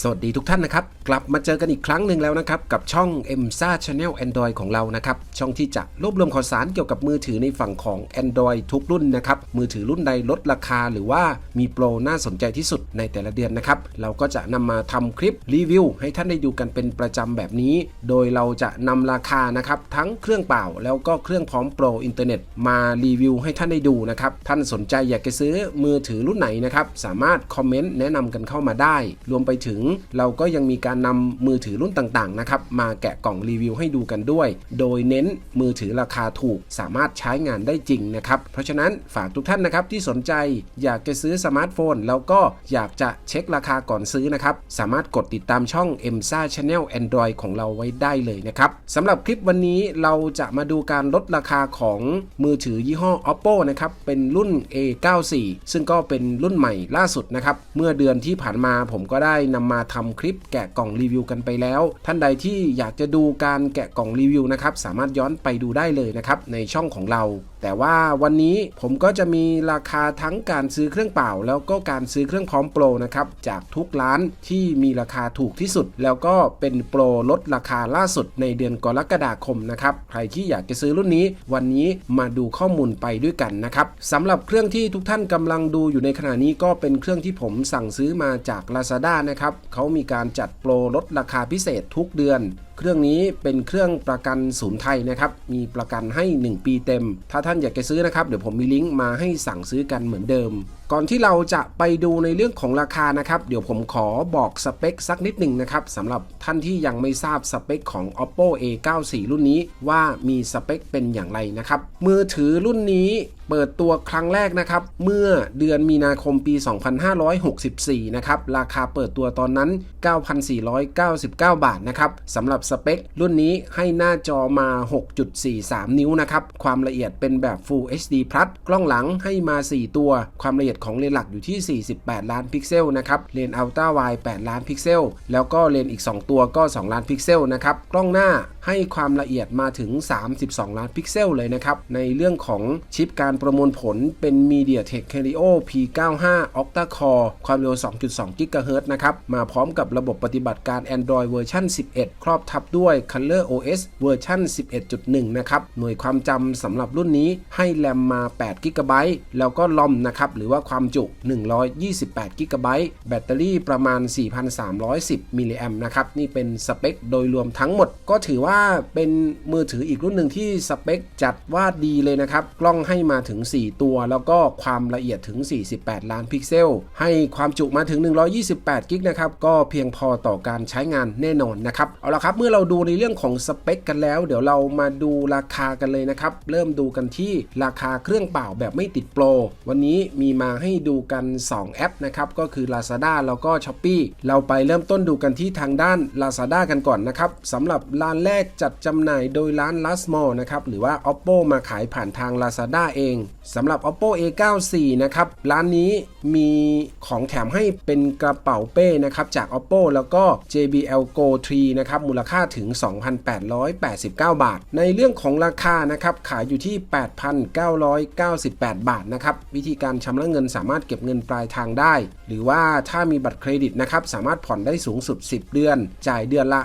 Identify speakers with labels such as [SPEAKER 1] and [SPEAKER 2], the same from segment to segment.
[SPEAKER 1] สวัสดีทุกท่านนะครับ กลับมาเจอกันอีกครั้งหนึ่งแล้วนะครับ กับช่อง m s a Channel Android ของเรานะครับ ช่องที่จะรวบรวมข่าวสารเกี่ยวกับมือถือในฝั่งของ Android ทุกรุ่นนะครับ มือถือรุ่นใดลดราคาหรือว่ามีโปรน่าสนใจที่สุดในแต่ละเดือนนะครับ เราก็จะนำมาทำคลิปรีวิวให้ท่านได้ดูกันเป็นประจำแบบนี้ โดยเราจะนำราคานะครับทั้งเครื่องเปล่าแล้วก็เครื่องพร้อมโปรอินเทอร์เน็ตมารีวิวให้ท่านได้ดูนะครับท่านสนใจอยากจะซื้อมือถือรุ่นไหนนะครับสามารถคอมเมนต์แนะนำกันเข้ามาได้ รวมไปถึงเราก็ยังมีการนำมือถือรุ่นต่างๆนะครับมาแกะกล่องรีวิวให้ดูกันด้วย โดยเน้นมือถือราคาถูกสามารถใช้งานได้จริงนะครับ เพราะฉะนั้นฝากทุกท่านนะครับที่สนใจอยากจะซื้อสมาร์ทโฟน แล้วก็อยากจะเช็คราคาก่อนซื้อนะครับ สามารถกดติดตามช่อง m s a Channel Android ของเราไว้ได้เลยนะครับสำหรับคลิปวันนี้เราจะมาดูการลดราคาของมือถือยี่ห้อ Oppo นะครับเป็นรุ่น A94 ซึ่งก็เป็นรุ่นใหม่ล่าสุดนะครับเมื่อเดือนที่ผ่านมาผมก็ได้นำมาทำคลิปแกะกล่องรีวิวกันไปแล้ว ท่านใดที่อยากจะดูการแกะกล่องรีวิวนะครับสามารถย้อนไปดูได้เลยนะครับในช่องของเรา แต่ว่าวันนี้ผมก็จะมีราคาทั้งการซื้อเครื่องเปล่า แล้วก็การซื้อเครื่องพร้อมโปรนะครับจากทุกร้านที่มีราคาถูกที่สุด แล้วก็เป็นโปรลดราคาล่าสุดในเดือนกรกฎาคมนะครับใครที่อยากจะซื้อรุ่นนี้ วันนี้มาดูข้อมูลไปด้วยกันนะครับสำหรับเครื่องที่ทุกท่านกำลังดูอยู่ในขณะนี้ก็เป็นเครื่องที่ผมสั่งซื้อมาจาก Lazada นะครับเขามีการจัดโปรลดราคาพิเศษทุกเดือน เครื่องนี้เป็นเครื่องประกันศูนย์ไทยนะครับ มีประกันให้ 1 ปีเต็ม ถ้าท่านอยากจะซื้อนะครับ เดี๋ยวผมมีลิงก์มาให้สั่งซื้อกันเหมือนเดิม ก่อนที่เราจะไปดูในเรื่องของราคานะครับ เดี๋ยวผมขอบอกสเปคสักนิดหนึ่งนะครับสำหรับท่านที่ยังไม่ทราบสเปคของ oppo a94 รุ่นนี้ว่ามีสเปคเป็นอย่างไรนะครับ มือถือรุ่นนี้เปิดตัวครั้งแรกนะครับ เมื่อเดือนมีนาคมปี 2564 นะครับ ราคาเปิดตัวตอนนั้น 9,499 บาทนะครับสำหรับสเปค รุ่นนี้ให้หน้าจอมา 6.43 นิ้วนะครับ ความละเอียดเป็นแบบ Full HD Plus กล้องหลังให้มา 4 ตัว ความละเอียดของเลนหลักอยู่ที่ 48 ล้านพิกเซลนะครับ เลนอัลตร้าไวด์8ล้านพิกเซล แล้วก็เลนอีก 2 ตัวก็ 2 ล้านพิกเซลนะครับ กล้องหน้า ให้ความละเอียดมาถึง 32 ล้านพิกเซลเลยนะครับ ในเรื่องของชิปการประมวลผลเป็น MediaTek Helio P95 Octa Core ความเร็ว 2.2 GHz นะครับ มาพร้อมกับระบบปฏิบัติการ Android เวอร์ชัน11 ครอบทับด้วย Color OS เวอร์ชัน11.1 นะครับ หน่วยความจำสำหรับรุ่นนี้ให้แรมมา 8 GB แล้วก็ลอมนะครับ หรือว่าความจุ 128 GB แบตเตอรี่ประมาณ 4,310 มิลลิแอมนะครับ นี่เป็นสเปคโดยรวมทั้งหมดก็ถือว่าาเป็นมือถืออีกรุ่นหนึ่งที่สเปคจัดว่าดีเลยนะครับ กล้องให้มาถึง 4 ตัว แล้วก็ความละเอียดถึง 48 ล้านพิกเซล ให้ความจุมาถึง 128 กิกนะครับ ก็เพียงพอต่อการใช้งานแน่นอนนะครับ เอาละครับเมื่อเราดูในเรื่องของสเปคกันแล้ว เดี๋ยวเรามาดูราคากันเลยนะครับ เริ่มดูกันที่ราคาเครื่องเปล่าแบบไม่ติดโปร วันนี้มีมาให้ดูกัน 2 แอปนะครับ ก็คือ Lazada แล้วก็ Shopee เราไปเริ่มต้นดูกันที่ทางด้าน Lazada กันก่อนนะครับสำหรับร้านแรกกจัดจำหน่ายโดยร้าน Last Mall นะครับหรือว่า Oppo มาขายผ่านทาง Lazada เองสำหรับ oppo a94 นะครับร้านนี้ มีของแถมให้เป็นกระเป๋าเป้นะครับจาก oppo แล้วก็ jbl go 3นะครับมูลค่าถึง 2,889 บาท ในเรื่องของราคานะครับขายอยู่ที่ 8,998 บาทนะครับวิธีการชำระเงินสามารถเก็บเงินปลายทางได้ หรือว่าถ้ามีบัตรเครดิตนะครับสามารถผ่อนได้สูงสุด 10 เดือน จ่ายเดือนละ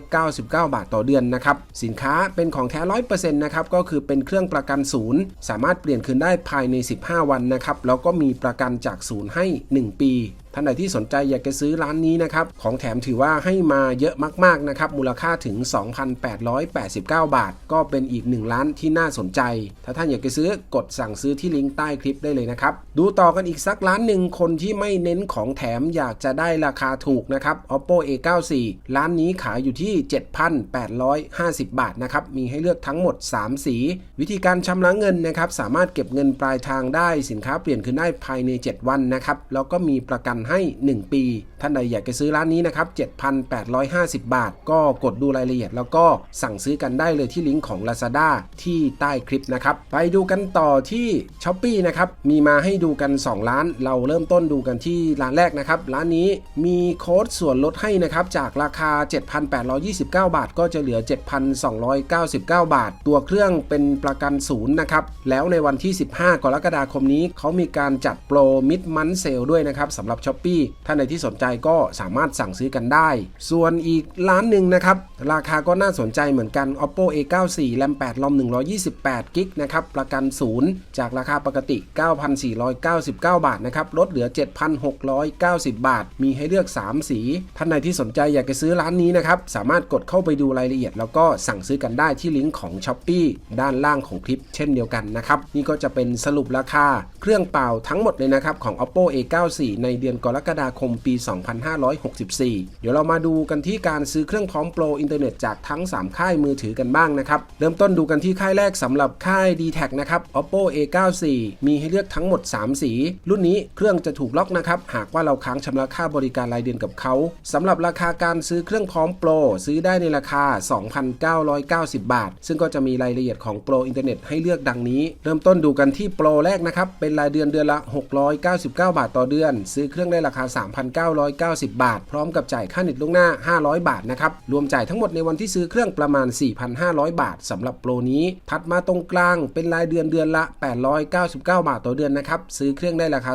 [SPEAKER 1] 899 บาทต่อเดือนนะครับสินค้าเป็นของแท้ 100%นะครับก็คือเป็นเครื่องประกันศูนย์สามารถเปลี่ยนคืนได้ภายใน 15 วันนะครับแล้วก็มีประกันจากศูนย์ให้ 1 ปี ท่านใดที่สนใจอยากจะซื้อร้านนี้นะครับ ของแถมถือว่าให้มาเยอะมากๆนะครับ มูลค่าถึง 2,889 บาท ก็เป็นอีกหนึ่งร้านที่น่าสนใจ ถ้าท่านอยากจะซื้อกดสั่งซื้อที่ลิงก์ใต้คลิปได้เลยนะครับ ดูต่อกันอีกสักร้านหนึ่งคนที่ไม่เน้นของแถมอยากจะได้ราคาถูกนะครับ oppo a94 ร้านนี้ขายอยู่ที่ 7,850 บาทนะครับ มีให้เลือกทั้งหมด 3 สี วิธีการชำระเงินนะครับ สามารถเก็บเงินปลายทางได้ สินค้าเปลี่ยนคืนได้ภายใน 7 วันนะครับ แล้วก็มีประกันให้ 1 ปี ท่านใดอยากจะซื้อร้านนี้นะครับ 7,850 บาท ก็กดดูรายละเอียด แล้วก็สั่งซื้อกันได้เลยที่ลิงก์ของ Lazada ที่ใต้คลิปนะครับ ไปดูกันต่อที่ s h อ p e e นะครับ มีมาให้ดูกัน 2 ร้าน เราเริ่มต้นดูกันที่ร้านแรกนะครับ ร้านนี้มีโค้ดส่วนลดให้นะครับ จากราคา 7,829 บาท ก็จะเหลือ 7,299 บาท ตัวเครื่องเป็นประกันศูนย์นะครับ แล้วในวันที่ 15 กรกฎาคมนี้เขามีการจัดโปรมิดมันเซลด้วยนะครับสำหรับ s h ช้อปปีท่านใดที่สนใจก็สามารถสั่งซื้อกันได้ ส่วนอีกร้านหนึ่งนะครับ ราคาก็น่าสนใจเหมือนกัน oppo a94 แรม8ลอม128กิกนะครับประกันศูนย์จากราคาปกติ 9,499 บาทนะครับลดเหลือ 7,690 บาท มีให้เลือก 3 สี ท่านใดที่สนใจอยากจะซื้อร้านนี้นะครับสามารถกดเข้าไปดูรายละเอียด แล้วก็สั่งซื้อกันได้ที่ลิงก์ของ s h อ p e e ด้านล่างของคลิปเช่นเดียวกันนะครับนี่ก็จะเป็นสรุปราคาเครื่องเป่าทั้งหมดเลยนะครับของ oppo a94 ในเดือนกรกฎาคมปี 2564 เดี๋ยวเรามาดูกันที่การซื้อเครื่องพร้อมโปรอินเทอร์เน็ตจากทั้ง 3 ค่ายมือถือกันบ้างนะครับ เริ่มต้นดูกันที่ค่ายแรกสำหรับค่าย d t แทนะครับ oppo a94 มีให้เลือกทั้งหมด 3 สี รุ่นนี้เครื่องจะถูกล็อกนะครับ หากว่าเราค้างชำระค่าบริการรายเดือนกับเขาสำหรับราคาการซื้อเครื่องพร้อมโปรซื้อได้ในราคา 2,990 บาท ซึ่งก็จะมีรายละเอียดของโปรอินเทอร์เน็ตให้เลือกดังนี้ เริ่มต้นดูกันที่โปรแรกนะครับเป็นรายเดือนเดือนละ 699 บาทต่อเดือน ซื้อเครื่องได้ราคา 3,990 บาท พร้อมกับจ่ายค่าเน็ตล่วงหน้า 500 บาทนะครับรวมจ่ายทั้งหมดในวันที่ซื้อเครื่องประมาณ 4,500 บาทสำหรับโปรนี้ ถัดมาตรงกลางเป็นรายเดือนเดือนละ 899 บาทต่อเดือนนะครับซื้อเครื่องได้ราคา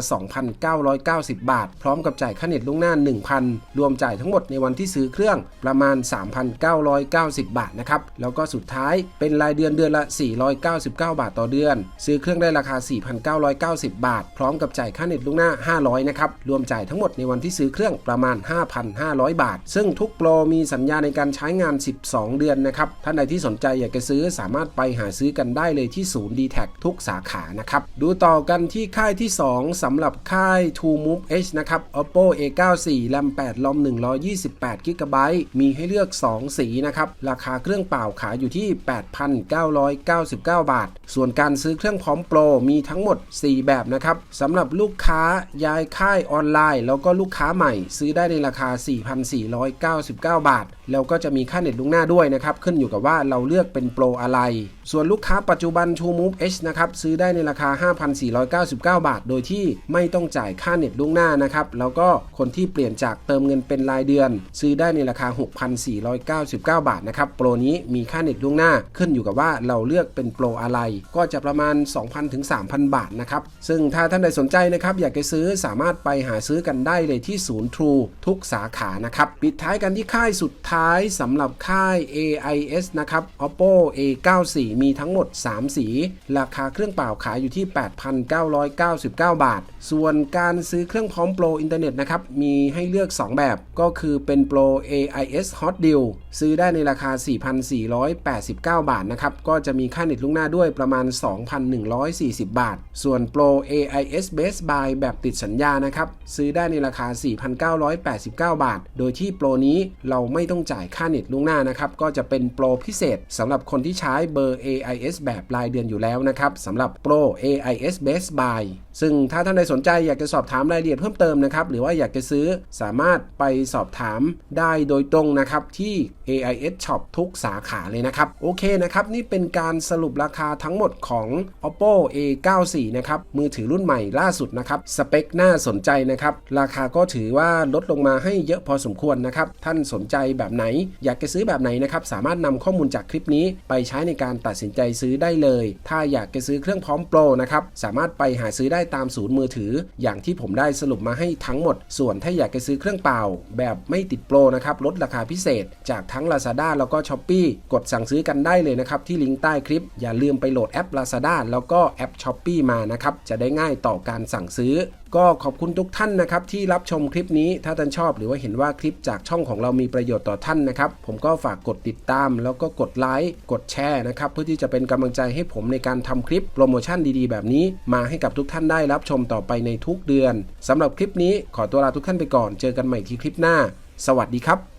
[SPEAKER 1] 2,990 บาท พร้อมกับจ่ายค่าเน็ตล่วงหน้า 1,000 รวมจ่ายทั้งหมดในวันที่ซื้อเครื่องประมาณ 3,990 บาทนะครับแล้วก็สุดท้ายเป็นรายเดือนเดือนละ 499 บาทต่อเดือน ซื้อเครื่องได้ราคา 4,990 บาท พร้อมกับจ่ายค่าเน็ตล่วงหน้า 500 นะครับรวมจ่ายทั้งหมดในวันที่ซื้อเครื่องประมาณ 5,500 บาท ซึ่งทุกโปรมีสัญญาในการใช้งาน 12 เดือนนะครับท่านใดที่สนใจอยากจะซื้อสามารถไปหาซื้อกันได้เลยที่ศูนย์ d t แททุกสาขานะครับดูต่อกันที่ค่ายที่ 2สำหรับค่าย True Move H นะครับ oppo a94 แรม8ลอม128 g b มีให้เลือก 2 สีนะครับราคาเครื่องเปล่าขายอยู่ที่ 8,999 บาท ส่วนการซื้อเครื่องพร้อมโปรมีทั้งหมด 4 แบบนะครับสำหรับลูกค้าย้ายค่ายออนไลน์ แล้วก็ลูกค้าใหม่ ซื้อได้ในราคา 4,499 บาท แล้วก็จะมีค่าเน็ตลุงหน้าด้วยนะครับ ขึ้นอยู่กับว่าเราเลือกเป็นโปรอะไร ส่วนลูกค้าปัจจุบัน True Move H นะครับซื้อได้ในราคา 5,499 บาท โดยที่ไม่ต้องจ่ายค่าเน็ตล่วงหน้านะครับ แล้วก็คนที่เปลี่ยนจากเติมเงินเป็นรายเดือน ซื้อได้ในราคา 6,499 บาทนะครับโปรนี้มีค่าเน็ตล่วงหน้าขึ้นอยู่กับว่าเราเลือกเป็นโปรอะไร ก็จะประมาณ 2,000ถึง3,000 บาทนะครับซึ่งถ้าท่านใดสนใจนะครับอยากจะซื้อสามารถไปหาซื้อกันได้เลยที่ศูนย์ True ทุกสาขานะครับปิดท้ายกันที่ค่ายสุดท้ายสำหรับค่าย AIS นะครับ oppo a94 มีทั้งหมด 3 สี ราคาเครื่องเปล่าขายอยู่ที่ 8,999 บาท ส่วนการซื้อเครื่องพร้อมโปรอินเทอร์เน็ตนะครับ มีให้เลือก 2 แบบก็คือเป็นโปร AIS Hot Deal ซื้อได้ในราคา 4,489 บาทนะครับ ก็จะมีค่าเน็ตลุกหน้าด้วยประมาณ 2,140 บาท ส่วนโปร AIS Best Buy แบบติดสัญญานะครับ ซื้อได้ในราคา 4,989 บาท โดยที่โปรนี้เราไม่ต้องจ่ายค่าเน็ตลุกหน้านะครับ ก็จะเป็นโปรพิเศษสำหรับคนที่ใช้เบอร์ AIS แบบรายเดือนอยู่แล้วนะครับสำหรับโปร AIS Best Buy ซึ่งถ้าท่านใดสนนใจอยากจะสอบถามรายละเอียดเพิ่มเติมนะครับ หรือว่าอยากจะซื้อสามารถไปสอบถามได้โดยตรงนะครับ ที่ AIS Shop ทุกสาขาเลยนะครับ โอเคนะครับ นี่เป็นการสรุปราคาทั้งหมดของ oppo a94 นะครับ มือถือรุ่นใหม่ล่าสุดนะครับ สเปคน่าสนใจนะครับ ราคาก็ถือว่าลดลงมาให้เยอะพอสมควรนะครับ ท่านสนใจแบบไหน อยากจะซื้อแบบไหนนะครับ สามารถนำข้อมูลจากคลิปนี้ ไปใช้ในการตัดสินใจซื้อได้เลย ถ้าอยากจะซื้อเครื่องพร้อมโปรนะครับ สามารถไปหาซื้อได้ตามศูนย์มือถืออย่างที่ผมได้สรุปมาให้ทั้งหมด ส่วนถ้าอยากจะซื้อเครื่องเป่า แบบไม่ติดโปรนะครับลดราคาพิเศษ จากทั้ง Lazada แล้วก็ s h อ p e e กดสั่งซื้อกันได้เลยนะครับที่ลิงก์ใต้คลิป อย่าลืมไปโหลดแอป Lazada แล้วก็แอป s h อ p e e มานะครับจะได้ง่ายต่อการสั่งซื้อ ก็ขอบคุณทุกท่านนะครับที่รับชมคลิปนี้ถ้าท่านชอบหรือว่าเห็นว่าคลิปจากช่องของเรามีประโยชน์ต่อท่านนะครับ ผมก็ฝากกดติดตาม แล้วก็กดไลค์กดแชร์นะครับเพื่อที่จะเป็นกำลังใจให้ผมในการทำคลิปโปรโมชั่นดีๆ แบบนี้ มาให้กับทุกท่านได้รับชมต่อไปในทุกเดือนสำหรับคลิปนี้ขอตัวลาทุกท่านไปก่อน เจอกันใหม่ที่คลิปหน้า สวัสดีครับ